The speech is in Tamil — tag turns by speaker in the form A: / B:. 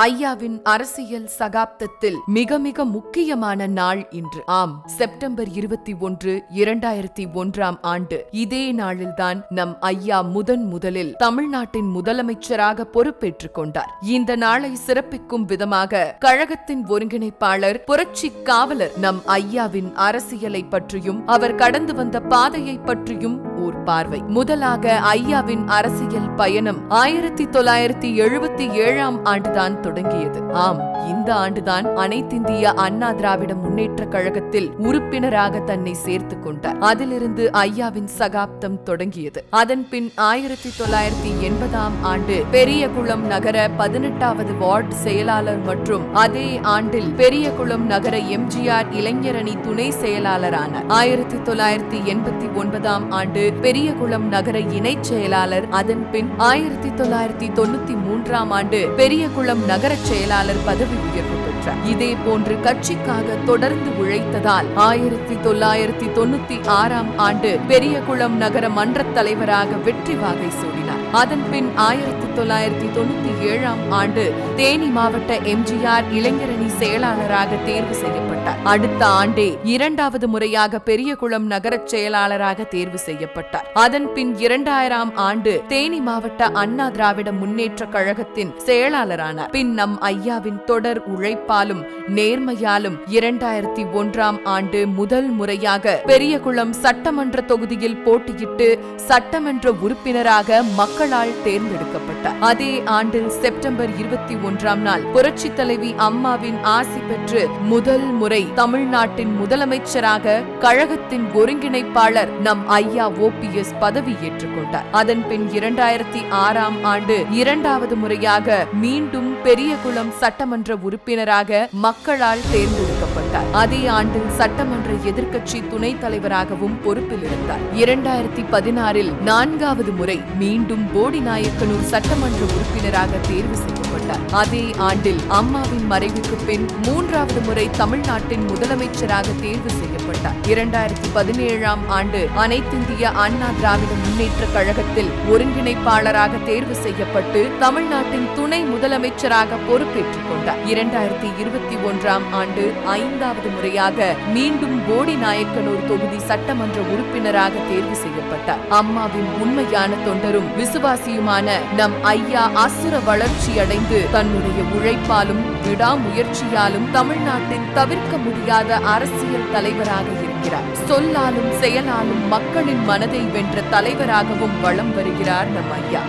A: ஐயாவின் அரசியல் சகாப்தத்தில் மிக மிக முக்கியமான நாள் இன்று. ஆம் செப்டம்பர் இருபத்தி ஒன்று இரண்டாயிரத்தி ஒன்றாம் ஆண்டு. இதே நாளில்தான் நம் ஐயா முதன் முதலில் தமிழ்நாட்டின் முதலமைச்சராக பொறுப்பேற்றுக் கொண்டார். இந்த நாளை சிறப்பிக்கும் விதமாக கழகத்தின் ஒருங்கிணைப்பாளர் புரட்சி காவலர் நம் ஐயாவின் அரசியலை பற்றியும் அவர் கடந்து வந்த பாதையை பற்றியும் ஓர் பார்வை. முதலாக ஐயாவின் அரசியல் பயணம் ஆயிரத்தி தொள்ளாயிரத்தி எழுபத்தி ஏழாம் ஆண்டுதான் தொடங்கியது. ஆம் இந்த ஆண்டுதான் அனைத்திந்திய அண்ணா திராவிட முன்னேற்ற கழகத்தில் உறுப்பினராக தன்னை சேர்த்துக் கொண்டார். அதிலிருந்து ஐயாவின் சகாப்தம் தொடங்கியது. அதன் பின் ஆயிரத்தி தொள்ளாயிரத்தி எண்பதாம் ஆண்டு பெரியகுளம் நகர பதினெட்டாவது வார்டு செயலாளர் மற்றும் அதே ஆண்டில் பெரியகுளம் நகர எம்ஜிஆர் இளைஞரணி துணை செயலாளரான ஆயிரத்தி தொள்ளாயிரத்தி எண்பத்தி ஒன்பதாம் ஆண்டு பெரியகுளம் நகர இணை செயலாளர். அதன் பின் ஆயிரத்தி தொள்ளாயிரத்தி தொண்ணூத்தி மூன்றாம் ஆண்டு பெரியகுளம் நகர செயலாளர் பதவி உயர்வு பெற்றார். இதே போன்று கட்சிக்காக தொடர்ந்து உழைத்ததால் ஆயிரத்தி தொள்ளாயிரத்தி தொண்ணூத்தி ஆறாம் ஆண்டு பெரியகுளம் நகர மன்றத் தலைவராக வெற்றி வாகை சூடி அதன் பின் ஆயிரத்தி தொள்ளாயிரத்தி தொண்ணூத்தி ஏழாம் ஆண்டு தேனி மாவட்ட எம்ஜிஆர் இளைஞரணி செயலாளராக தேர்வு செய்யப்பட்டார். அடுத்த ஆண்டே இரண்டாவது முறையாக பெரியகுளம் நகரச் செயலாளராக தேர்வு செய்யப்பட்டார். அதன் பின் இரண்டாயிரம் ஆண்டு தேனி மாவட்ட அண்ணா திராவிட முன்னேற்ற கழகத்தின் செயலாளரானார். பின் நம் ஐயாவின் தொடர் உழைப்பாலும் நேர்மையாலும் இரண்டாயிரத்தி ஒன்றாம் ஆண்டு முதல் முறையாக பெரியகுளம் சட்டமன்ற தொகுதியில் போட்டியிட்டு சட்டமன்ற உறுப்பினராக மக்கள் மக்களால் தேர்ந்தெடுக்கப்பட்டார் அதே ஆண்டில் செப்டம்பர் இருபத்தி ஒன்றாம் நாள் புரட்சி தலைவி அம்மாவின் ஆசி பெற்று முதல் முறை தமிழ்நாட்டின் முதலமைச்சராக கழகத்தின் ஒருங்கிணைப்பாளர் நம் ஐயா ஓபிஎஸ் பதவி ஏற்றுக்கொண்டார் அதன் பின் இரண்டாயிரத்தி ஆறாம் ஆண்டு இரண்டாவது முறையாக மீண்டும் பெரியகுளம் சட்டமன்ற உறுப்பினராக மக்களால் தேர்ந்தெடுக்கப்பட்டார் அதே ஆண்டில் சட்டமன்ற எதிர்க்கட்சி துணைத் தலைவராகவும் பொறுப்பில் இருந்தார் இரண்டாயிரத்தி பதினாறில் நான்காவது முறை மீண்டும் போடி நாயக்கனூர் சட்டமன்ற உறுப்பினராக தேர்வு செய்யப்பட்டார் அதே ஆண்டில் அம்மாவின் மறைவுக்கு பின் மூன்றாவது முறை தமிழ்நாட்டின் முதலமைச்சராக தேர்வு செய்யப்பட்டார் இரண்டாயிரத்தி பதினேழாம் ஆண்டு அனைத்திந்திய அண்ணா திராவிட முன்னேற்ற கழகத்தில் ஒருங்கிணைப்பாளராக தேர்வு செய்யப்பட்டு தமிழ்நாட்டின் துணை முதலமைச்சராக பொறுப்பேற்றுக் கொண்டார் இரண்டாயிரத்தி இருபத்தி ஒன்றாம் ஆண்டு ஐந்தாவது முறையாக மீண்டும் போடி நாயக்கனூர் தொகுதி சட்டமன்ற உறுப்பினராக தேர்வு செய்யப்பட்டார் அம்மாவின் உண்மையான தொண்டரும் விசுவாசியுமான நம் ஐயா அசுர வளர்ச்சி அடைந்து தன்னுடைய உழைப்பாலும் விடாமுயற்சியாலும் தமிழ்நாட்டின் தவிர்க்க முடியாத அரசியல் தலைவராக இருக்கிறார். சொல்லாலும் செயலாலும் மக்களின் மனதை வென்ற தலைவராகவும் வலம் வருகிறார் நம் ஐயா